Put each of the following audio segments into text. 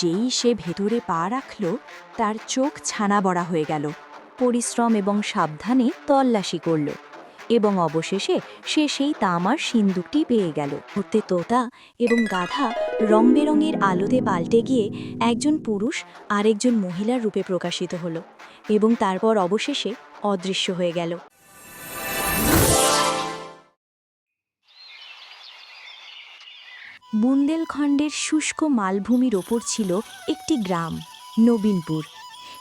যেই সে ভেতরে পা রাখল, তার চোখ ছানা বড়া হয়ে গেল। পরিশ্রম এবং সাবধানে তল্লাশি করল এবং অবশেষে সে সেই তামার সিন্দুকটি পেয়ে গেল। হতে তোতা এবং গাধা রং বেরঙের আলোতে পাল্টে গিয়ে একজন পুরুষ আরেকজন মহিলার রূপে প্রকাশিত হল এবং তারপর অবশেষে অদৃশ্য হয়ে গেল। বুন্দেলখণ্ডের শুষ্ক মালভূমির ওপর ছিল একটি গ্রাম, নবীনপুর।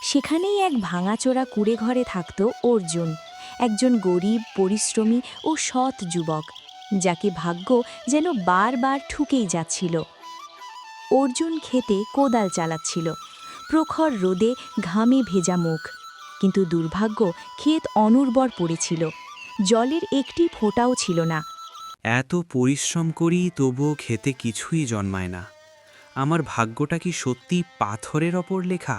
সেখানেই এক ভাঙাচোরা কুড়ে ঘরে থাকত অর্জুন, একজন গরিব, পরিশ্রমী ও সৎ যুবক, যাকে ভাগ্য যেন বারবার ঠুকেই যাচ্ছিল। অর্জুন খেতে কোদাল চালাচ্ছিল, প্রখর রোদে ঘামে ভেজা মুখ, কিন্তু দুর্ভাগ্য ক্ষেত অনুর্বর পড়েছিল, জলের একটি ফোঁটাও ছিল না। এত পরিশ্রম করি তবুও খেতে কিছুই জন্মায় না। আমার ভাগ্যটা কি সত্যি পাথরের ওপর লেখা?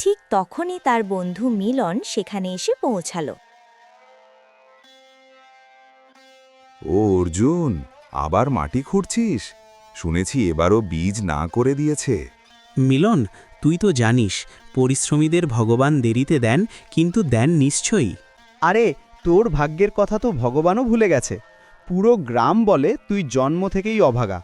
ঠিক তখনই তার বন্ধু মিলন সেখানে এসে পৌঁছালো। ও অর্জুন আবার মাটি খুঁড়ছিস? শুনেছি এবারও বীজ না করে দিয়েছে। মিলন তুই তো জানিস পরিশ্রমীদের ভগবান দেরিতে দেন কিন্তু দেন নিশ্চয়ই। আরে তোর ভাগ্যের কথা তো ভগবানও ভুলে গেছে। পুরো গ্রাম বলে তুই জন্ম থেকেই অভাগা।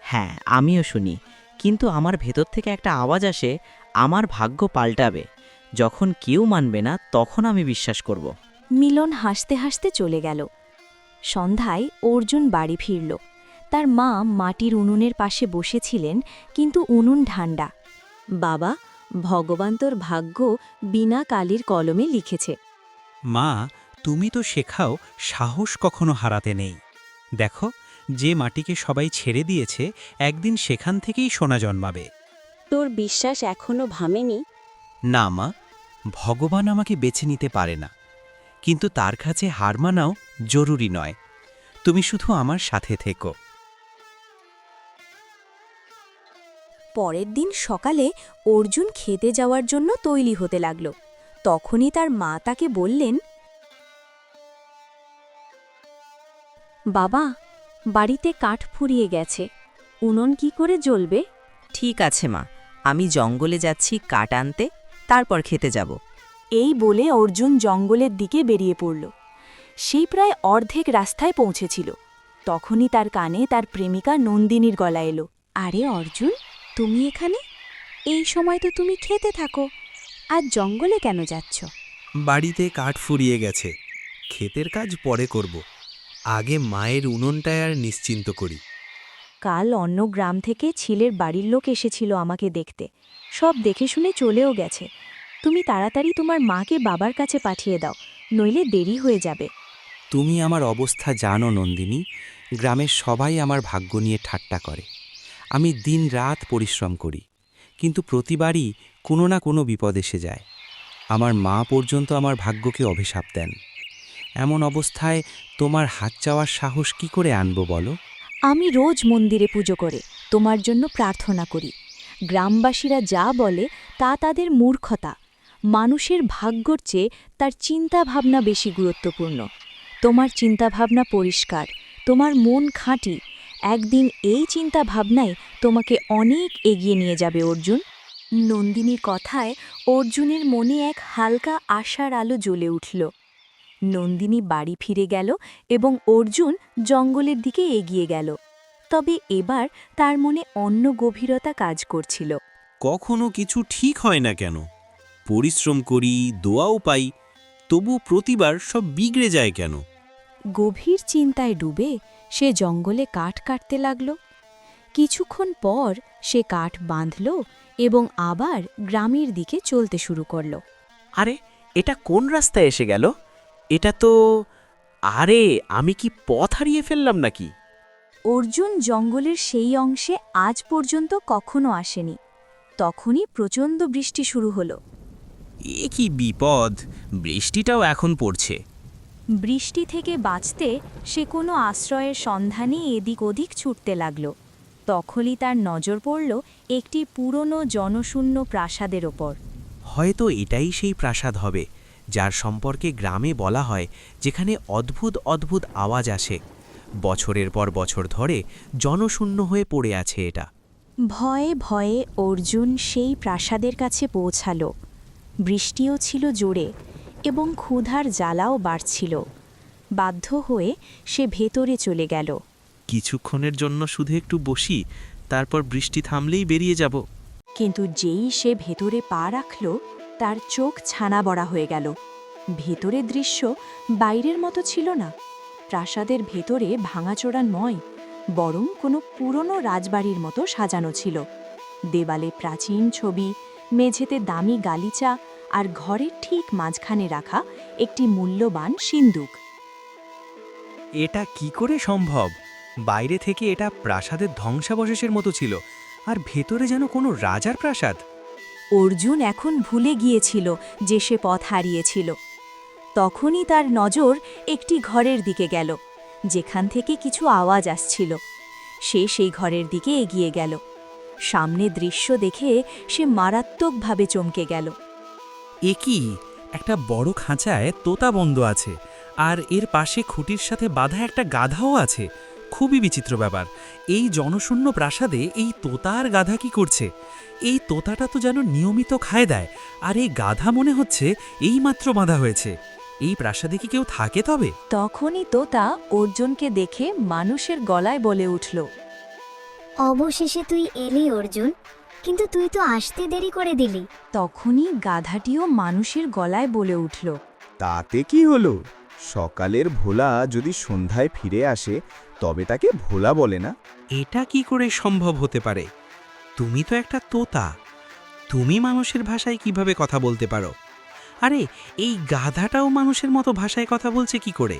হ্যাঁ আমিও শুনি। কিন্তু আমার ভেতর থেকে একটা আওয়াজ আসে আমার ভাগ্য পাল্টাবে। যখন কেউ মানবে না তখন আমি বিশ্বাস করব। মিলন হাসতে হাসতে চলে গেল। সন্ধ্যায় অর্জুন বাড়ি ফিরল। তার মা মাটির উনুনের পাশে বসেছিলেন কিন্তু উনুন ঠান্ডা। বাবা ভগবান তোর ভাগ্য বিনা কালির কলমে লিখেছে। মা তুমি তো শেখাও সাহস কখনো হারাতে নেই। দেখো যে মাটিকে সবাই ছেড়ে দিয়েছে একদিন সেখান থেকেই সোনা জন্মাবে। তোর বিশ্বাস এখনও ভামেনি না মা ভগবান আমাকে বেছে নিতে পারে না। কিন্তু তার কাছে হার মানাও জরুরি নয়। তুমি শুধু আমার সাথে থেকো। পরের দিন সকালে অর্জুন খেতে যাওয়ার জন্য তৈরি হতে লাগল। তখনই তার মা তাকে বললেন বাবা বাড়িতে কাঠ ফুরিয়ে গেছে। উনুন কি করে জ্বলবে? ঠিক আছে মা আমি জঙ্গলে যাচ্ছি কাঠ আনতে তারপর খেতে যাব। এই বলে অর্জুন জঙ্গলের দিকে বেরিয়ে পড়ল। সেই প্রায় অর্ধেক রাস্তায় পৌঁছেছিল। তখনই তার কানে তার প্রেমিকা নন্দিনীর গলা এলো। আরে অর্জুন তুমি এখানে? এই সময় তো তুমি খেতে থাকো। আর জঙ্গলে কেন যাচ্ছ? বাড়িতে কাঠ ফুরিয়ে গেছে। ক্ষেতের কাজ পরে করব। আগে মায়ের উনুনটায় আর নিশ্চিন্ত করি। কাল অন্য গ্রাম থেকে ছেলের বাড়ির লোক এসেছিল আমাকে দেখতে। সব দেখে শুনে চলেও গেছে। তুমি তাড়াতাড়ি তোমার মাকে বাবার কাছে পাঠিয়ে দাও নইলে দেরি হয়ে যাবে। তুমি আমার অবস্থা জানো নন্দিনী। গ্রামের সবাই আমার ভাগ্য নিয়ে ঠাট্টা করে। আমি দিন রাত পরিশ্রম করি কিন্তু প্রতিবারই কোনো না কোনো বিপদ এসে যায়। আমার মা পর্যন্ত আমার ভাগ্যকে অভিশাপ দেন। এমন অবস্থায় তোমার হাত চাওয়ার সাহস কি করে আনব বলো? আমি রোজ মন্দিরে পুজো করে, তোমার জন্য প্রার্থনা করি। গ্রামবাসীরা যা বলে তা তাদের মূর্খতা। মানুষের ভাগ্যর চেয়ে তার চিন্তাভাবনা বেশি গুরুত্বপূর্ণ। তোমার চিন্তাভাবনা পরিষ্কার, তোমার মন খাঁটি। একদিন এই চিন্তাভাবনাই তোমাকে অনেক এগিয়ে নিয়ে যাবে, অর্জুন। নন্দিনীর কথায় অর্জুনের মনে এক হালকা আশার আলো জ্বলে উঠল। নন্দিনী বাড়ি ফিরে গেল এবং অর্জুন জঙ্গলের দিকে এগিয়ে গেল। তবে এবার তার মনে অন্য গভীরতা কাজ করছিল। কখনো কিছু ঠিক হয় না কেন? পরিশ্রম করি দোয়াও পাই তবু প্রতিবার সব বিগড়ে যায় কেন? গভীর চিন্তায় ডুবে সে জঙ্গলে কাঠ কাটতে লাগল। কিছুক্ষণ পর সে কাঠ বাঁধল এবং আবার গ্রামের দিকে চলতে শুরু করল। আরে এটা কোন রাস্তায় এসে গেল? এটা তো আরে আমি কি পথ হারিয়ে ফেললাম নাকি? অর্জুন জঙ্গলের সেই অংশে আজ পর্যন্ত কখনো আসেনি। তখনই প্রচণ্ড বৃষ্টি শুরু হলো। এ কি বিপদ! বৃষ্টিটাও এখন পড়ছে। বৃষ্টি থেকে বাঁচতে সে কোনো আশ্রয়ের সন্ধানে এদিক ওদিক ছুটতে লাগল। তখনই তার নজর পড়ল একটি পুরনো জনশূন্য প্রাসাদের ওপর। হয়তো এটাই সেই প্রাসাদ হবে। যার সম্পর্কে গ্রামে বলা হয় যেখানে অদ্ভুত অদ্ভুত আওয়াজ আসে। বছরের পর বছর ধরে জনশূন্য হয়ে পড়ে আছে এটা। ভয়ে ভয়ে অর্জুন সেই প্রাসাদের কাছে পৌঁছালো। বৃষ্টিও ছিল জোরে এবং ক্ষুধার জ্বালাও বাড়ছিল। বাধ্য হয়ে সে ভেতরে চলে গেল। কিছুক্ষণের জন্য শুধু একটু বসি তারপর বৃষ্টি থামলেই বেরিয়ে যাব। কিন্তু যেই সে ভেতরে পা রাখল তার চোখ ছানা বড়া হয়ে গেল। ভেতরের দৃশ্য বাইরের মতো ছিল না। প্রাসাদের ভেতরে ভাঙাচোরা নয় বরং কোনো পুরনো রাজবাড়ির মতো সাজানো ছিল। দেওয়ালে প্রাচীন ছবি, মেঝেতে দামি গালিচা আর ঘরের ঠিক মাঝখানে রাখা একটি মূল্যবান সিন্দুক। এটা কি করে সম্ভব? বাইরে থেকে এটা প্রাসাদের ধ্বংসাবশেষের মতো ছিল, আর ভেতরে যেন কোনো রাজার প্রাসাদ। অর্জুন এখন ভুলে গিয়েছিল যে সে পথ হারিয়েছিল। তখনই তার নজর একটি ঘরের দিকে গেল, যেখান থেকে কিছু আওয়াজ আসছিল। সে সেই ঘরের দিকে এগিয়ে গেল। সামনে দৃশ্য দেখে সে মারাত্মকভাবে চমকে গেল। এ কি? একটা বড় খাঁচায় তোতা বন্ধ আছে, আর এর পাশে খুঁটির সাথে বাঁধা একটা গাধাও আছে। খুবই বিচিত্র ব্যাপার। এই জনশূন্য প্রাসাদে এই তোতা আর গাধা কি করছে? এই তোতাটা তো যেন নিয়মিত খায় দেয় আর এই গাধা মনে হচ্ছে এইমাত্র বাঁধা হয়েছে। এই প্রাসাদে কি কেউ থাকে তবে? তখনই তোতা অর্জুনকে দেখে মানুষের গলায় বলে উঠল অবশেষে তুই এলি অর্জুন কিন্তু তুই তো আসতে দেরি করে দিলি। তখনই গাধাটিও মানুষের গলায় বলে উঠল তাতে কি হলো? সকালের ভোলা যদি সন্ধ্যায় ফিরে আসে তবে তাকে ভোলা বলে না। এটা কি করে সম্ভব হতে পারে? তুমি তো একটা তোতা। তুমি মানুষের ভাষায় কীভাবে কথা বলতে পারো? আরে এই গাধাটাও মানুষের মতো ভাষায় কথা বলছে কি করে?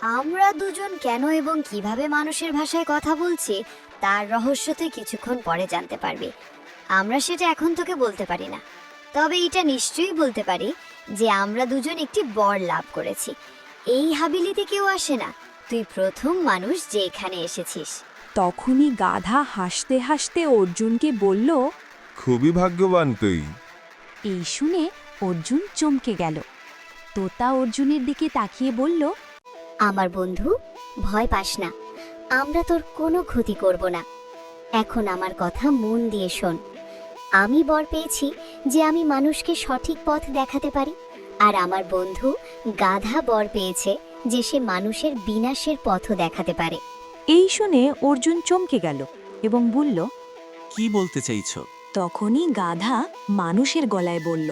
আমরা দুজন কেন এবং কীভাবে মানুষের ভাষায় কথা বলছি তার রহস্য তুই কিছুক্ষণ পরে জানতে পারবি। আমরা সেটা এখন তোকে বলতে পারি না। তবে এটা নিশ্চয়ই বলতে পারি যে আমরা দুজন একটি বর লাভ করেছি। এই হাবিলিতে কেউ আসে না। তুই প্রথম মানুষ যে এখানে এসেছিস। তখনই গাধা হাসতে হাসতে অর্জুনকে বলল খুবই ভাগ্যবান তুই। এই শুনে অর্জুন চমকে গেল। তোতা অর্জুনের দিকে তাকিয়ে বলল আমার বন্ধু ভয় পাস না। আমরা তোর কোনো ক্ষতি করব না। এখন আমার কথা মন দিয়ে শোন। আমি বর পেয়েছি যে আমি মানুষকে সঠিক পথ দেখাতে পারি। আর আমার বন্ধু গাধা বর পেয়েছে যে সে মানুষের বিনাশের পথও দেখাতে পারে। এই শুনে অর্জুন চমকে গেল এবং বলল কি বলতে চাইছো? তখনই গাধা মানুষের গলায় বলল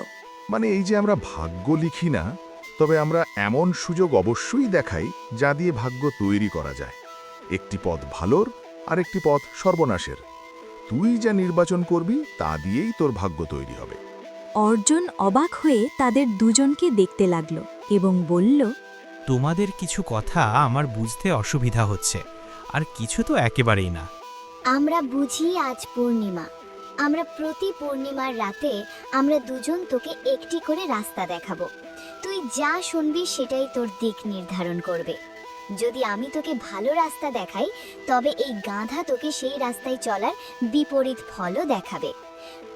মানে এই যে আমরা ভাগ্য লিখি না তবে আমরা এমন সুযোগ অবশ্যই দেখাই যা দিয়ে ভাগ্য তৈরি করা যায়। একটি পথ ভালোর আর একটি পথ সর্বনাশের। তুই যা নির্বাচন করবি তা দিয়েই তোর ভাগ্য তৈরি হবে। অর্জুন অবাক হয়ে তাদের দুজনকে দেখতে লাগল এবং বলল তোমাদের কিছু কথা আমার বুঝতে অসুবিধা হচ্ছে আর কিছু তো একেবারেই না। আমরা বুঝি আজ পূর্ণিমা। আমরা প্রতি পূর্ণিমার রাতে আমরা দুজন তোকে একটি করে রাস্তা দেখাবো। তুই যা শুনবি সেটাই তোর দিক নির্ধারণ করবে। যদি আমি তোকে ভালো রাস্তা দেখাই তবে এই গাঁধা তোকে সেই রাস্তায় চলার বিপরীত ফলও দেখাবে।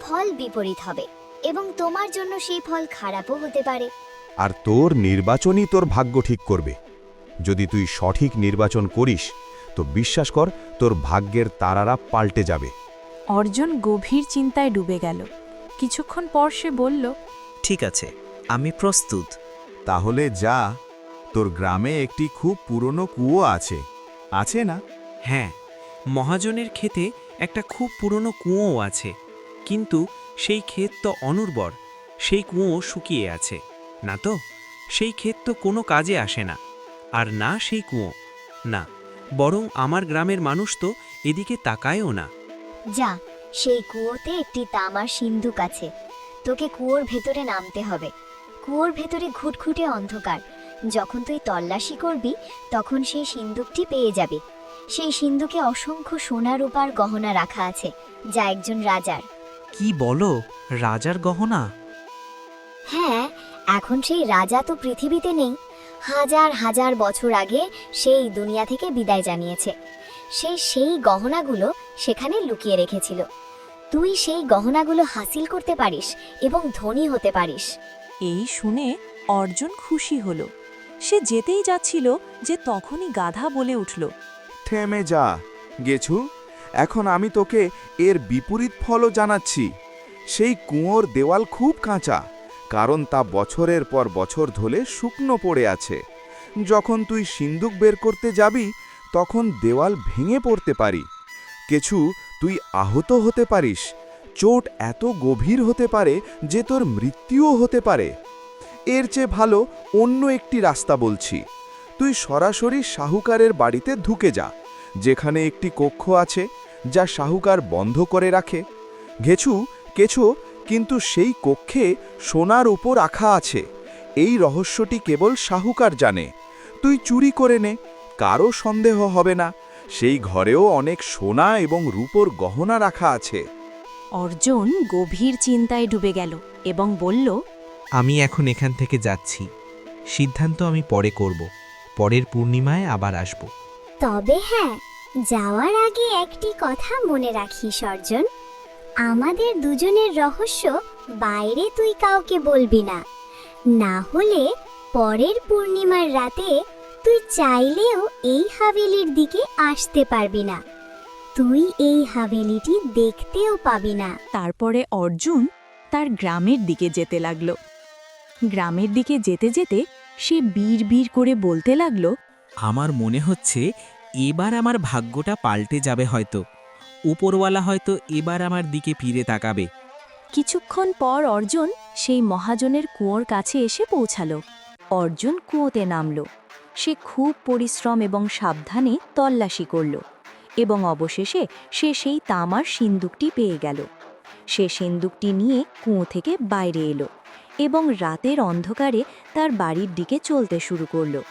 ফল বিপরীত হবে। এবং তোমার জন্য সেই ফল খারাপও হতে পারে। আর তোর নির্বাচনই তোর ভাগ্য ঠিক করবে। যদি তুই সঠিক নির্বাচন করিস তো বিশ্বাস কর তোর ভাগ্যের তারারা পাল্টে যাবে। অর্জুন গভীর চিন্তায় ডুবে গেল। কিছুক্ষণ পর সে বলল ঠিক আছে আমি প্রস্তুত। তাহলে যা তোর গ্রামে একটি খুব পুরনো কুয়ো আছে। আছে না? হ্যাঁ মহাজনের ক্ষেতে একটা খুব পুরনো কুঁয়ো আছে। কিন্তু সেই ক্ষেত তো অনুর্বর, সেই কুঁয়ো শুকিয়ে আছে, না তো? সেই ক্ষেত তো কোনো কাজে আসে না, আর না সেই কুঁয়ো, না, বরং আমার গ্রামের মানুষ তো এদিকে তাকায়ও না। যা, সেই কুয়োতে একটি তামার সিন্ধুক আছে, তোকে কুয়োর ভেতরে নামতে হবে। কুয়োর ভেতরে ঘুটঘুটে অন্ধকার, যখন তুই তল্লাশি করবি, তখন সেই সিন্ধুকটি পেয়ে যাবে। সেই সিন্ধুকে অসংখ্য সোনা রূপার গহনা রাখা আছে, যা একজন রাজার। কি বলো রাজার গহনা? হ্যাঁ এখন সেই রাজা তো পৃথিবীতে নেই। হাজার হাজার বছর আগে সেই দুনিয়া থেকে বিদায় জানিয়েছে। সে সেই গহনাগুলো সেখানে লুকিয়ে রেখেছিল। তুই সেই গহনাগুলো হাসিল করতে পারিস এবং ধনী হতে পারিস। এই শুনে অর্জুন খুশি হল। সে যেতেই যাচ্ছিল যে তখনই গাধা বলে উঠল থেমে যা গেছু। এখন আমি তোকে এর বিপরীত ফলও জানাচ্ছি। সেই কুঁয়োর দেওয়াল খুব কাঁচা, কারণ তা বছরের পর বছর ধরে শুকনো পড়ে আছে। যখন তুই সিন্দুক বের করতে যাবি, তখন দেওয়াল ভেঙে পড়তে পারি। কিছু তুই আহত হতে পারিস। চোট এত গভীর হতে পারে যে তোর মৃত্যুও হতে পারে। এর চেয়ে ভালো অন্য একটি রাস্তা বলছি। তুই সরাসরি শাহুকারের বাড়িতে ঢুকে যা। যেখানে একটি কক্ষ আছে যা শাহুকার বন্ধ করে রাখে। ঘেছু কেছো কিন্তু সেই কক্ষে সোনার উপর রাখা আছে। এই রহস্যটি কেবল শাহুকার জানে। তুই চুরি করে নে কারও সন্দেহ হবে না। সেই ঘরেও অনেক সোনা এবং রূপোর গহনা রাখা আছে। অর্জুন গভীর চিন্তায় ডুবে গেল এবং বলল আমি এখন এখান থেকে যাচ্ছি। সিদ্ধান্ত আমি পরে করব। পরের পূর্ণিমায় আবার আসব। তবে হ্যাঁ যাওয়ার আগে একটি কথা মনে রাখিস অর্জুন। আমাদের দুজনের রহস্য বাইরে তুই কাউকে বলবি না। না হলে পরের পূর্ণিমার রাতে তুই চাইলেও এই হাভেলির দিকে আসতে পারবি না। তুই এই হাভেলিটি দেখতেও পাবি না। তারপরে অর্জুন তার গ্রামের দিকে যেতে লাগল। গ্রামের দিকে যেতে যেতে সে বীর বীর করে বলতে লাগল আমার মনে হচ্ছে এবার আমার ভাগ্যটা পাল্টে যাবে হয়তো। উপরওয়ালা হয়তো এবার আমার দিকে ফিরে তাকাবে। কিছুক্ষণ পর অর্জুন সেই মহাজনের কুয়োর কাছে এসে পৌঁছালো। অর্জুন কুয়োতে নামল। সে খুব পরিশ্রম এবং সাবধানে তল্লাশি করল এবং অবশেষে সে সেই তামার সিন্দুকটি পেয়ে গেল। সে সিন্দুকটি নিয়ে কুয়ো থেকে বাইরে এলো এবং রাতের অন্ধকারে তার বাড়ির দিকে চলতে শুরু করল।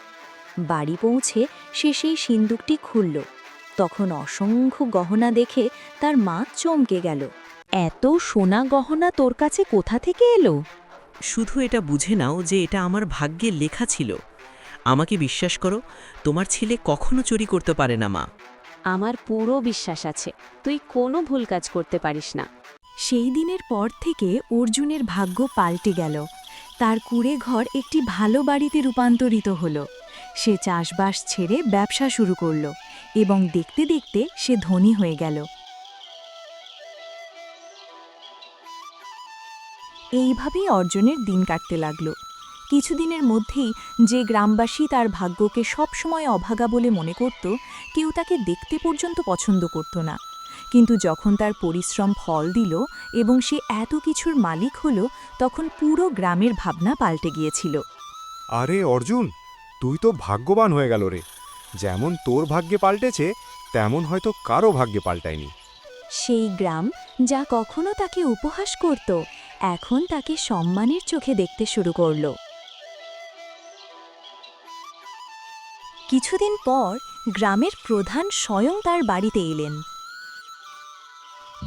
বাড়ি পৌঁছে সে সেই সিন্দুকটি খুলল। তখন অসংখ্য গহনা দেখে তার মা চমকে গেল। এত সোনা গহনা তোর কাছে কোথা থেকে এলো? শুধু এটা বুঝে নাও যে এটা আমার ভাগ্যে লেখা ছিল। আমাকে বিশ্বাস করো তোমার ছেলে কখনো চুরি করতে পারে না মা। আমার পুরো বিশ্বাস আছে তুই কোনো ভুল কাজ করতে পারিস না। সেই দিনের পর থেকে অর্জুনের ভাগ্য পাল্টে গেল। তার কুড়ে ঘর একটি ভালো বাড়িতে রূপান্তরিত হল। সে চাষবাস ছেড়ে ব্যবসা শুরু করল এবং দেখতে দেখতে সে ধনী হয়ে গেল। এইভাবেই অর্জনের দিন কাটতে লাগল। কিছুদিনের মধ্যেই যে গ্রামবাসী তার ভাগ্যকে সবসময় অভাগা বলে মনে করত, কেউ তাকে দেখতে পর্যন্ত পছন্দ করত না। কিন্তু যখন তার পরিশ্রম ফল দিল এবং সে এত কিছুর মালিক হল, তখন পুরো গ্রামের ভাবনা পাল্টে গিয়েছিল। আরে অর্জুন তুই তো ভাগ্যবান হয়ে গেল রে। যেমন তোর ভাগ্যে পাল্টেছে তেমন হয়তো কারও ভাগ্যে পাল্টায়নি। সেই গ্রাম যা কখনো তাকে উপহাস করত এখন তাকে সম্মানের চোখে দেখতে শুরু করল। কিছুদিন পর গ্রামের প্রধান স্বয়ং তার বাড়িতে এলেন।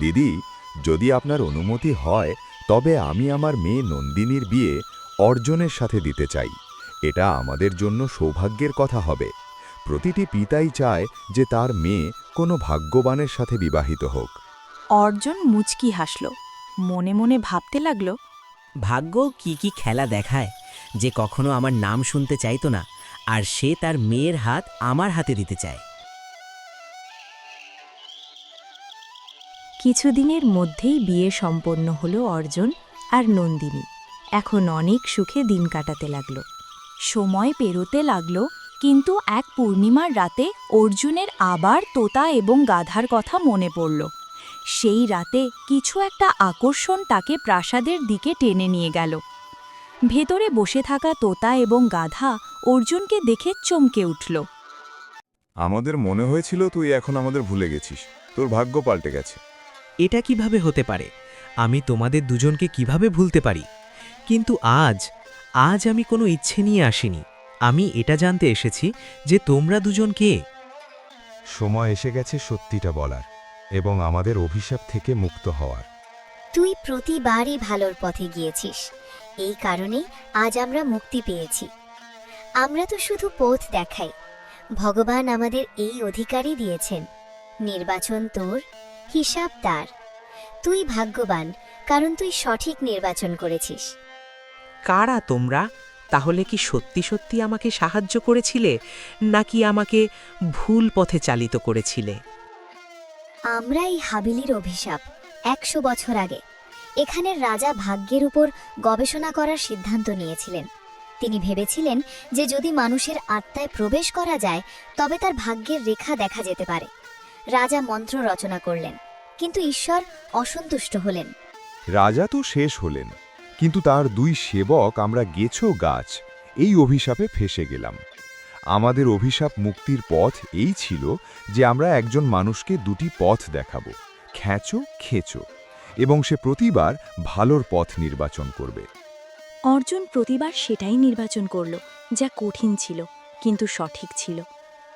দিদি যদি আপনার অনুমতি হয় তবে আমি আমার মেয়ে নন্দিনীর বিয়ে অর্জনের সাথে দিতে চাই। এটা আমাদের জন্য সৌভাগ্যের কথা হবে। প্রতিটি পিতাই চায় যে তার মেয়ে কোনো ভাগ্যবানের সাথে বিবাহিত হোক। অর্জুন মুচকি হাসল। মনে মনে ভাবতে লাগল ভাগ্য কি কি খেলা দেখায় যে কখনো আমার নাম শুনতে চাইতো না আর সে তার মেয়ের হাত আমার হাতে দিতে চায়। কিছুদিনের মধ্যেই বিয়ে সম্পন্ন হল অর্জুন আর নন্দিনী। এখন অনেক সুখে দিন কাটাতে লাগল। সময় পেরোতে লাগল কিন্তু এক পূর্ণিমার রাতে অর্জুনের আবার তোতা এবং গাধার কথা মনে পড়ল। সেই রাতে কিছু একটা আকর্ষণ তাকে প্রাসাদের দিকে টেনে নিয়ে গেল। ভেতরে বসে থাকা তোতা এবং গাধা অর্জুনকে দেখে চমকে উঠল। আমাদের মনে হয়েছিল তুই এখন আমাদের ভুলে গেছিস। তোর ভাগ্য পাল্টে গেছে। এটা কীভাবে হতে পারে? আমি তোমাদের দুজনকে কীভাবে ভুলতে পারি? কিন্তু আজ আজ আমি কোনো ইচ্ছে নিয়ে আসিনি। আমি এটা জানতে এসেছি যে তোমরা দুজন কে। সময় এসে গেছে সত্যিটা বলার এবং আমাদের অভিশাপ থেকে মুক্ত হওয়ার। তুই প্রতিবারই ভালোর পথে গিয়েছিস। এই কারণেই আজ আমরা মুক্তি পেয়েছি। আমরা তো শুধু পথ দেখাই। ভগবান আমাদের এই অধিকারই দিয়েছেন। নির্বাচন তোর হিসাব তার। তুই ভাগ্যবান কারণ তুই সঠিক নির্বাচন করেছিস। কারা তোমরা? তাহলে কি সত্যি সত্যি আমাকে সাহায্য করেছিলে নাকি আমাকে ভুল পথে চালিত করেছিলে? আমরা এই হাবিলির অভিশাপ একশো বছর আগে এখানের রাজা ভাগ্যের উপর গবেষণা করার সিদ্ধান্ত নিয়েছিলেন। তিনি ভেবেছিলেন যে যদি মানুষের আত্মায় প্রবেশ করা যায় তবে তার ভাগ্যের রেখা দেখা যেতে পারে। রাজা মন্ত্র রচনা করলেন কিন্তু ঈশ্বর অসন্তুষ্ট হলেন। রাজা তো শেষ হলেন। কিন্তু তার দুই সেবক আমরা গেছো গাছ, এই অভিশাপে ফেসে গেলাম। আমাদের অভিশাপ মুক্তির পথ এই ছিল যে আমরা একজন মানুষকে দুটি পথ দেখাবো খ্যাচো খেচো, এবং সে প্রতিবার ভালোর পথ নির্বাচন করবে। অর্জুন প্রতিবার সেটাই নির্বাচন করল, যা কঠিন ছিল, কিন্তু সঠিক ছিল।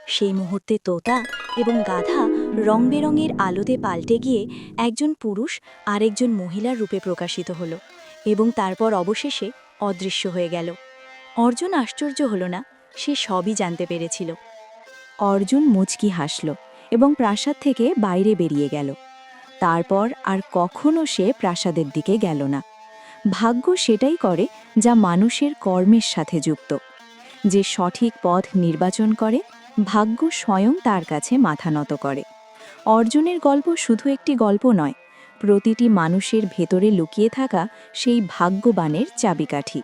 সেই মুহূর্তে তোতা এবং গাধা রং বেরঙের আলোতে পাল্টে গিয়ে একজন পুরুষ আরেকজন মহিলার রূপে প্রকাশিত হল। এবং তারপর অবশেষে অদৃশ্য হয়ে গেল। অর্জুন আশ্চর্য হল না, সে সবই জানতে পেরেছিল। অর্জুন মুচকি হাসল এবং প্রাসাদ থেকে বাইরে বেরিয়ে গেল। তারপর আর কখনো সে প্রাসাদের দিকে গেল না। ভাগ্য সেটাই করে যা মানুষের কর্মের সাথে যুক্ত। যে সঠিক পথ নির্বাচন করে, ভাগ্য স্বয়ং তার কাছে মাথা নত করে। অর্জুনের গল্প শুধু একটি গল্প নয় প্রতিটি মানুষের ভেতরে লুকিয়ে থাকা সেই ভাগ্যবানের চাবিকাঠি।